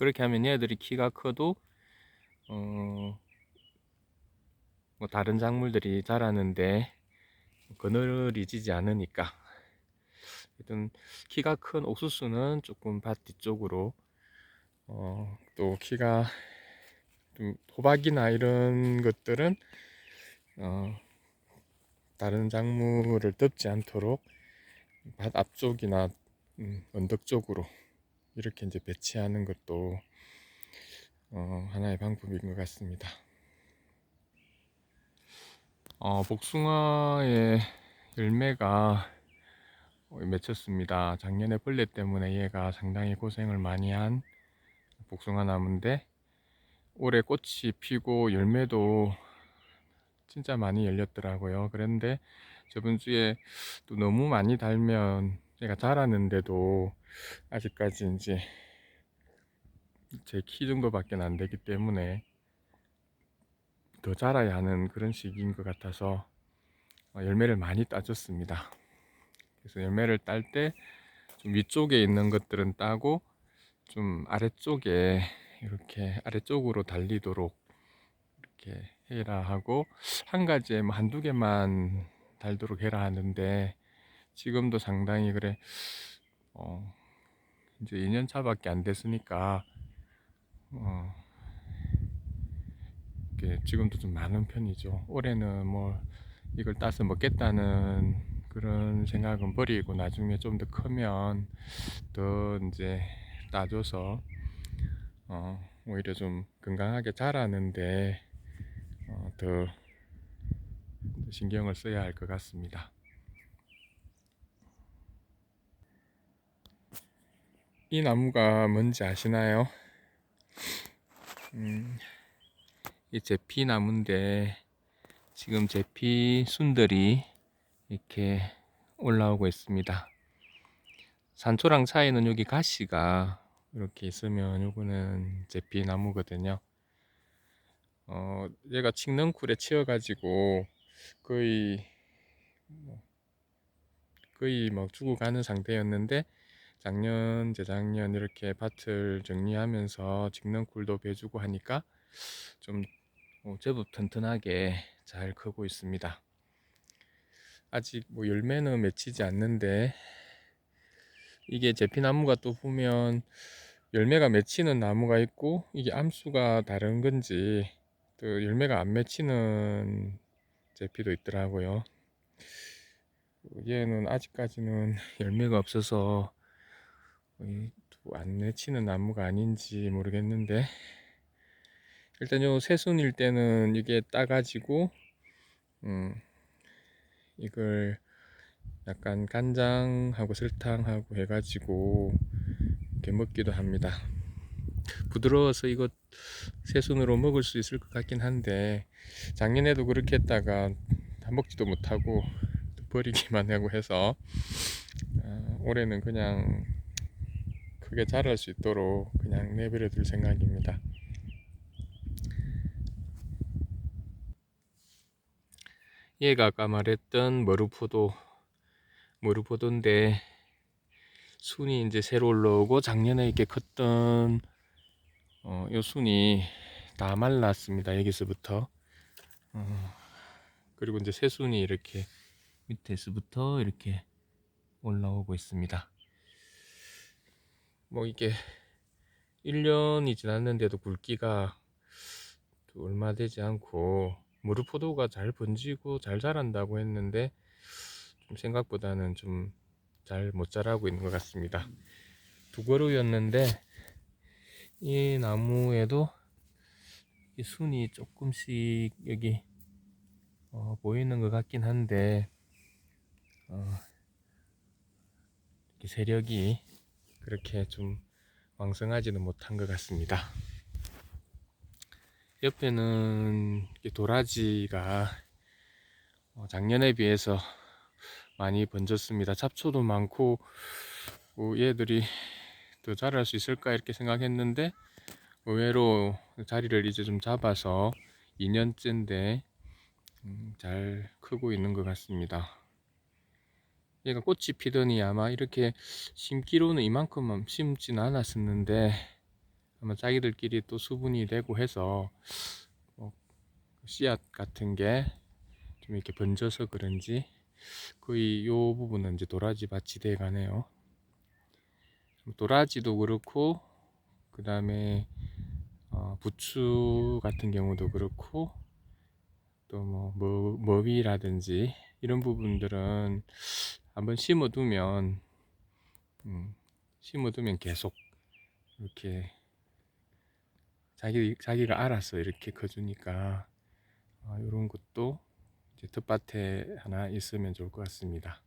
그렇게 하면 얘들이 키가 커도 어, 뭐 다른 작물들이 자라는데 그늘이 지지 않으니까. 일단 키가 큰 옥수수는 조금 밭 뒤쪽으로 어, 또 키가 좀 호박이나 이런 것들은 어, 다른 작물을 덮지 않도록 밭 앞쪽이나 음, 언덕 쪽으로 이렇게 이제 배치하는 것도 어, 하나의 방법인 것 같습니다. 어, 복숭아의 열매가 맺혔습니다. 작년에 벌레 때문에 얘가 상당히 고생을 많이 한 복숭아 나무인데 올해 꽃이 피고 열매도 진짜 많이 열렸더라고요. 그런데 저번 주에 또 너무 많이 달면 얘가 자라는데도 아직까지 이제 제 키 정도밖에 안 되기 때문에 더 자라야 하는 그런 시기인 것 같아서 어, 열매를 많이 따줬습니다. 그래서 열매를 딸 때 좀 위쪽에 있는 것들은 따고 좀 아래쪽에 이렇게 아래쪽으로 달리도록 이렇게 해라 하고 한 가지에 뭐 한두 개만 달도록 해라 하는데 지금도 상당히 그래 어 이제 2년 차밖에 안 됐으니까 어 지금도 좀 많은 편이죠. 올해는 뭐 이걸 따서 먹겠다는 그런 생각은 버리고 나중에 좀 더 크면 더 이제 따줘서 어 오히려 좀 건강하게 자라는데 어, 더 신경을 써야 할 것 같습니다. 이 나무가 뭔지 아시나요? 음, 이 제피 나무인데 지금 제피 순들이 이렇게 올라오고 있습니다. 산초랑 사이는 여기 가시가 이렇게 있으면 요거는 제피 나무거든요. 어, 얘가 칡넝쿨에 치여가지고 거의 뭐 거의 막 죽어가는 상태였는데 작년, 재작년 이렇게 밭을 정리하면서 직능쿨도 배주고 하니까 좀 어, 제법 튼튼하게 잘 크고 있습니다. 아직 뭐 열매는 맺히지 않는데 이게 제피나무가 또 보면 열매가 맺히는 나무가 있고 이게 암수가 다른 건지 또 열매가 안 맺히는 제피도 있더라고요. 얘는 아직까지는 열매가 없어서 안 맺히는 나무가 아닌지 모르겠는데 일단 요 새순일 때는 이게 따가지고 음 이걸 약간 간장하고 설탕하고 해가지고 이렇게 먹기도 합니다. 부드러워서 이거 새순으로 먹을 수 있을 것 같긴 한데 작년에도 그렇게 했다가 다 먹지도 못하고 버리기만 하고 해서 어, 올해는 그냥 크게 자랄 수 있도록 그냥 내버려 둘 생각입니다. 얘가 아까 말했던 머루포도 머루포도인데 순이 이제 새로 올라오고 작년에 이렇게 컸던 어, 요 순이 다 말랐습니다. 여기서부터 어, 그리고 이제 새 순이 이렇게 밑에서부터 이렇게 올라오고 있습니다. 뭐 이게 1년이 지났는데도 굵기가 얼마 되지 않고 무르포도가 잘 번지고 잘 자란다고 했는데 좀 생각보다는 좀 잘 못 자라고 있는 것 같습니다. 두 그루였는데 이 나무에도 이 순이 조금씩 여기 어, 보이는 것 같긴 한데 어, 세력이 그렇게 좀 왕성하지는 못한 것 같습니다. 옆에는 도라지가 어, 작년에 비해서 많이 번졌습니다. 잡초도 많고 뭐 얘들이 더 자랄 수 있을까 이렇게 생각했는데 의외로 자리를 이제 좀 잡아서 2년째인데 음, 잘 크고 있는 것 같습니다. 얘가 꽃이 피더니 아마 이렇게 심기로는 이만큼만 심진 않았었는데 아마 자기들끼리 또 수분이 되고 해서 뭐 씨앗 같은 게 좀 이렇게 번져서 그런지 거의 요 부분은 이제 도라지 밭이 돼 가네요. 도라지도 그렇고 그 다음에 어, 부추 같은 경우도 그렇고 또뭐 머위라든지 이런 부분들은 한번 심어두면 음, 심어두면 계속 이렇게 자기 자기가 알아서 이렇게 커주니까 어, 이런 것도 이제 텃밭에 하나 있으면 좋을 것 같습니다.